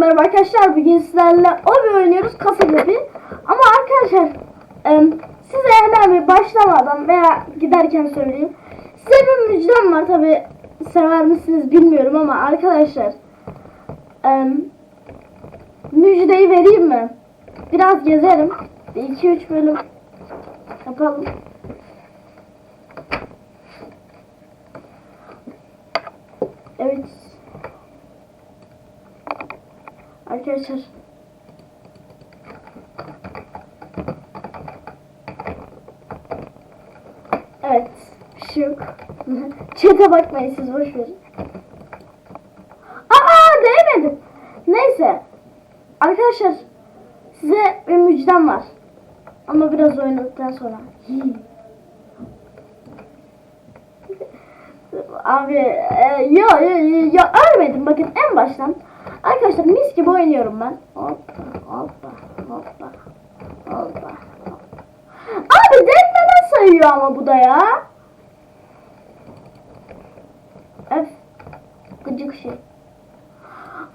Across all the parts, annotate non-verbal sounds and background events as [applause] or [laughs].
merhaba arkadaşlar. Bugün sizlerle obi oynuyoruz kasa. Ama arkadaşlar size hemen bir başlamadan veya giderken söyleyeyim. Size bir müjdem var tabi sever misiniz bilmiyorum ama arkadaşlar müjdeyi vereyim mi? Biraz gezerim. 2-3 bölüm yapalım. Evet. Arkadaşlar. Evet. Bir şey yok. [laughs] Çete bakmayın siz boş verin. Aa değmedim. Neyse. Arkadaşlar size bir müjdem var. Ama biraz oynadıktan sonra. [laughs] Abi e, ya ya ya ölmedim bakın en baştan. Arkadaşlar mis gibi oynuyorum ben. Hoppa hoppa hoppa hoppa. Abi değmeden sayıyor ama bu da ya. Öf. Gıcık şey.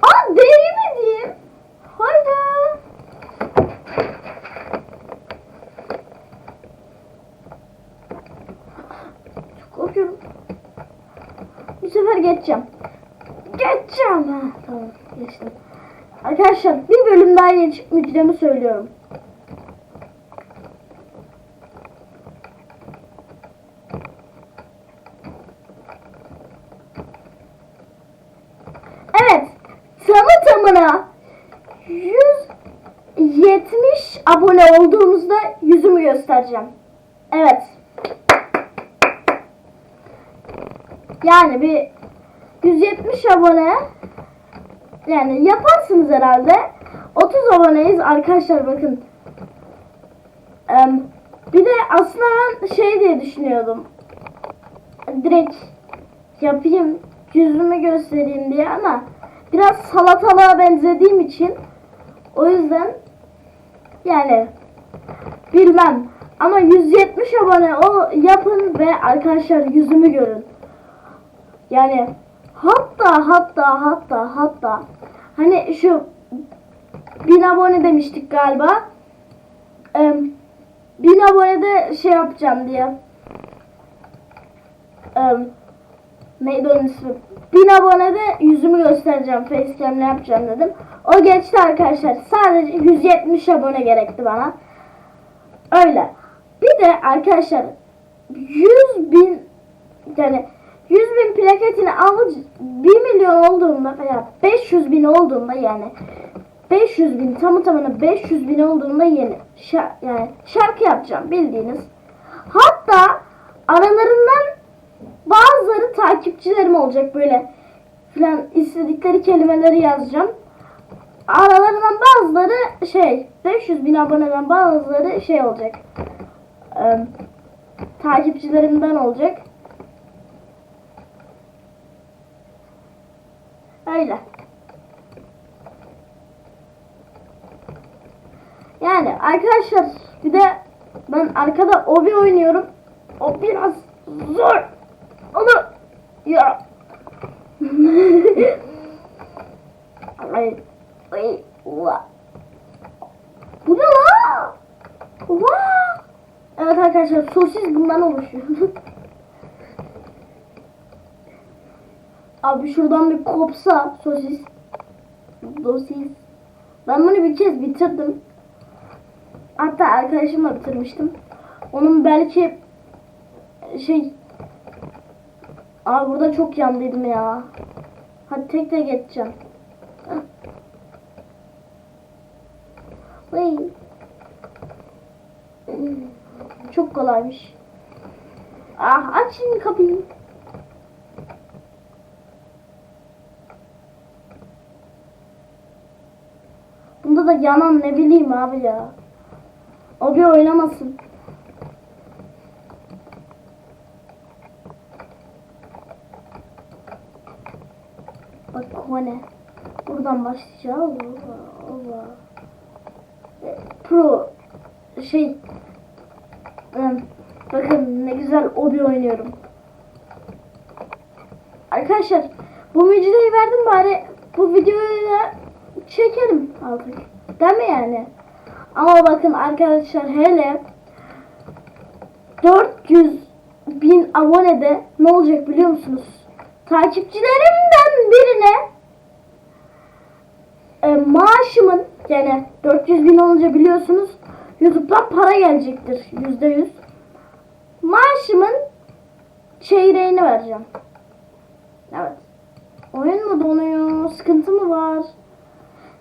Aa değmedim. Hayda. Çok korkuyorum. Bu sefer geçeceğim. Geçeceğim. Ha, tamam geçtim. Arkadaşlar bir bölüm daha geçip müjdemi söylüyorum. Evet. Tamı tamına 170 abone olduğumuzda yüzümü göstereceğim. Evet. Yani bir 170 abone yani yaparsınız herhalde. 30 aboneyiz arkadaşlar bakın. Em, bir de aslında ben şey diye düşünüyordum. Direkt yapayım yüzümü göstereyim diye ama biraz salatalığa benzediğim için o yüzden yani bilmem ama 170 abone o yapın ve arkadaşlar yüzümü görün. Yani hatta hatta hatta hatta hani şu bin abone demiştik galiba. Ee, bin abonede şey yapacağım diye. Ee, neydi onun ismi? Bin abonede yüzümü göstereceğim. Facecam'le yapacağım dedim. O geçti arkadaşlar. Sadece 170 abone gerekti bana. Öyle. Bir de arkadaşlar 100 bin yani 100 bin plaketini alıp 1 milyon olduğunda veya 500 bin olduğunda yani 500 bin tamı tamına 500 bin olduğunda yeni şa- yani şarkı yapacağım bildiğiniz. Hatta aralarından bazıları takipçilerim olacak böyle filan istedikleri kelimeleri yazacağım. Aralarından bazıları şey 500 bin aboneden bazıları şey olacak. Eee takipçilerimden olacak. Öyle. Yani arkadaşlar bir de ben arkada obi oynuyorum. O biraz zor. Onu ya. [laughs] ay ay. Bu ne la? Ua. Evet arkadaşlar sosis bundan oluşuyor. [laughs] Abi şuradan bir kopsa sosis. Sosis. Ben bunu bir kez bitirdim. Hatta arkadaşımla bitirmiştim. Onun belki şey Abi burada çok yandıydım ya. Hadi tek tek geçeceğim. Vay. Çok kolaymış. Ah aç şimdi kapıyı. Bunda da yanan ne bileyim abi ya. O bir oynamasın. Bak o? Buradan başlayacağız. Allah Allah. E, Pro şey bakın ne güzel obi oynuyorum. Arkadaşlar bu müjdeyi verdim bari bu videoyu da çekelim artık. Değil mi yani? Ama bakın arkadaşlar hele 400 bin abonede ne olacak biliyor musunuz? Takipçilerimden birine e, maaşımın yani 400 bin olunca biliyorsunuz YouTube'dan para gelecektir yüzde yüz. Maaşımın çeyreğini vereceğim. Evet. Oyun mu donuyor? Sıkıntı mı var?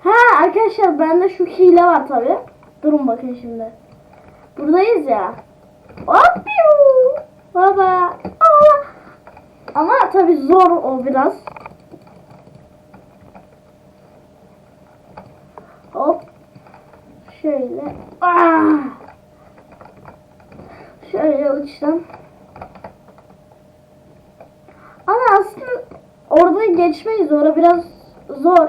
Ha arkadaşlar bende şu hile var tabi. Durun bakın şimdi. Buradayız ya. Hop. Baba. Aa. Ama tabi zor o biraz. Hop. Şöyle. Aa. Şöyle uçtan. Ama aslında orada geçmeyiz. Orada biraz zor.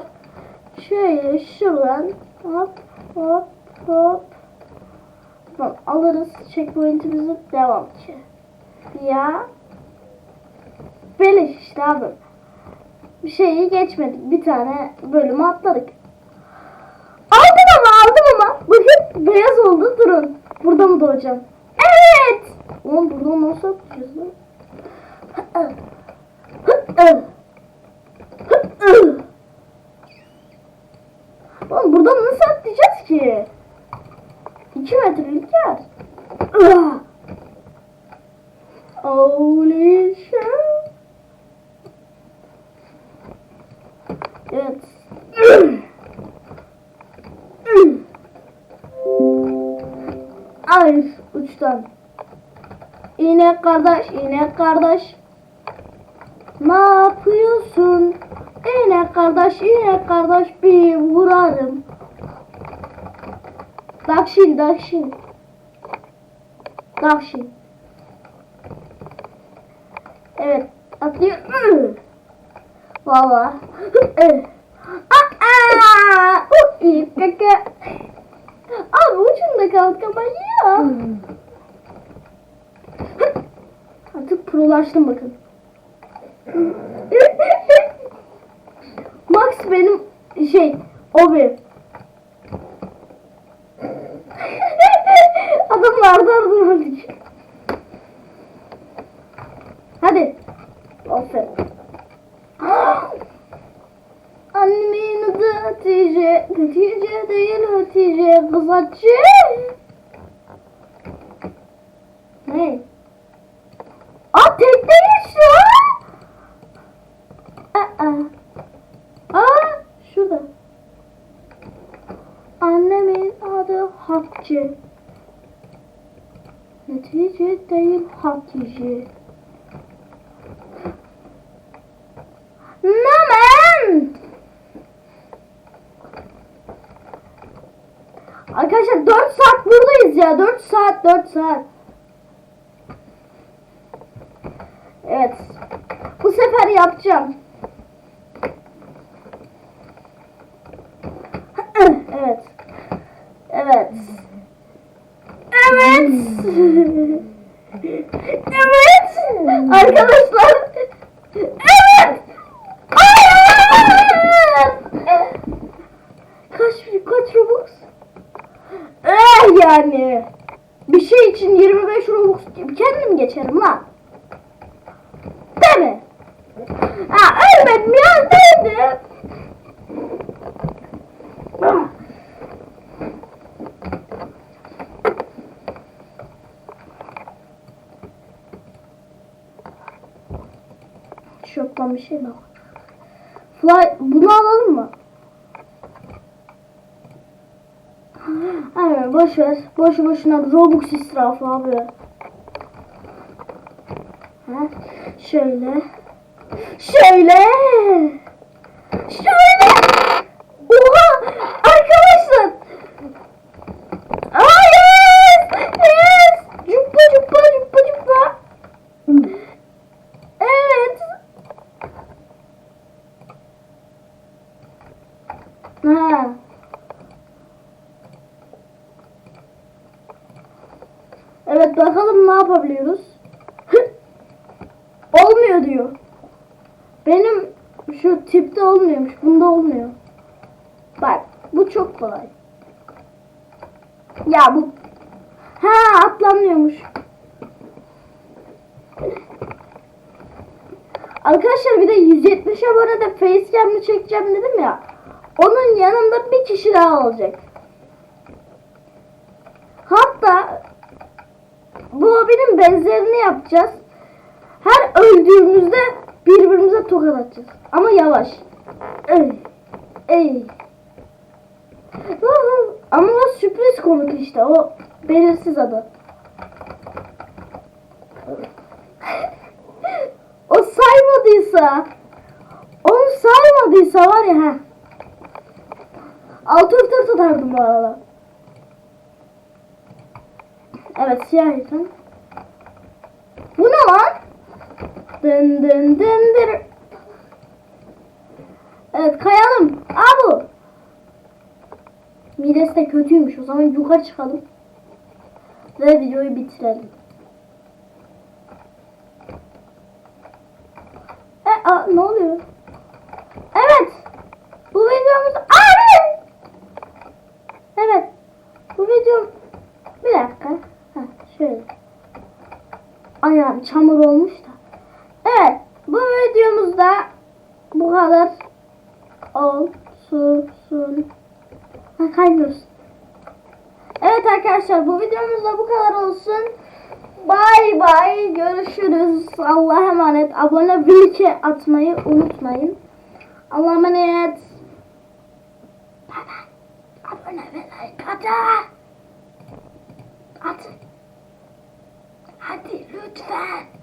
Şöyle şuradan hop hop hop. Tamam alırız checkpoint'imizi devam ki. Ya. Beleş işte abi. Bir şeyi geçmedik. Bir tane bölümü atladık. Aldım ama aldım ama. Bakın beyaz oldu durun. Burada mı doğacağım? Evet. Oğlum burada nasıl atlayacağız lan? Oğlum buradan nasıl atlayacağız ki? 2 metrelik yer. Holy shit. Evet. Ay uçtan. İnek kardeş, inek kardeş. Ne yapıyorsun? İnek kardeş, inek kardeş bir vurarım. Dakşin, dakşin. Dakşin. Evet, atlıyor. Valla. Aa! Uh, iyi kaka. Abi ucunda kaldı kapanıyor. Artık prolaştım bakın. Obi. [laughs] Adamlardan durmadık. Hadi. Aferin. [gasps] Annemin adı Hatice. Hatice değil Hatice. Kız Hatice. Ne? Aa tekne geçti lan. Aa. Aa şurada. Annemin adı Hatice. Netice değil Hatice. Namen. Arkadaşlar 4 saat buradayız ya. 4 saat 4 saat. Evet. Bu sefer yapacağım. [clears throat] Evet. Evet. Evet. Evet. Arkadaşlar. Evet. Hayır. Kaç kaç Robux? Eh yani. Bir şey için 25 Robux kendim geçerim lan. Değil mi? Ha ölmedim ya değildim. Şoktan bir şey var? Fly, bunu alalım mı? Aynen boş ver. Boşu boşuna Robux israfı abi. Ha, şöyle. Şöyle. Şöyle. Oha! Arkadaşlar. Aa, yes! Yes! Cuppa cuppa cuppa cuppa. Evet. Ha. Evet bakalım ne yapabiliyoruz. Olmuyor diyor. Olmuyormuş. Bunda olmuyor. bu çok kolay. Ya bu ha atlanmıyormuş. Arkadaşlar bir de 170 abonede facecam'ı çekeceğim dedim ya. Onun yanında bir kişi daha olacak. Hatta bu hobinin benzerini yapacağız. Her öldüğümüzde birbirimize tokat atacağız. Ama yavaş. Ama o sürpriz konuk işte. O belirsiz adı. o saymadıysa onu saymadıysa var ya ha. Altı orta tutardım bu arada. Evet siyah item. Bu ne lan? Dın dın dın dın. Evet kayalım. Aa bu. Midesi de kötüymüş. O zaman yukarı çıkalım. Ve videoyu bitirelim. E, aa, ne oluyor? Evet. Bu videomuz... Abi! Evet. Bu video... Bir dakika. Heh, şöyle. Ayağım çamur olmuş da. Evet. Bu videomuzda bu kadar olsun. Ha. Evet arkadaşlar bu videomuzda bu kadar olsun. Bay bay. Görüşürüz. Allah'a emanet. Abone bilgi atmayı unutmayın. Allah'a emanet. Abone ve like atın. Atın. Hadi lütfen.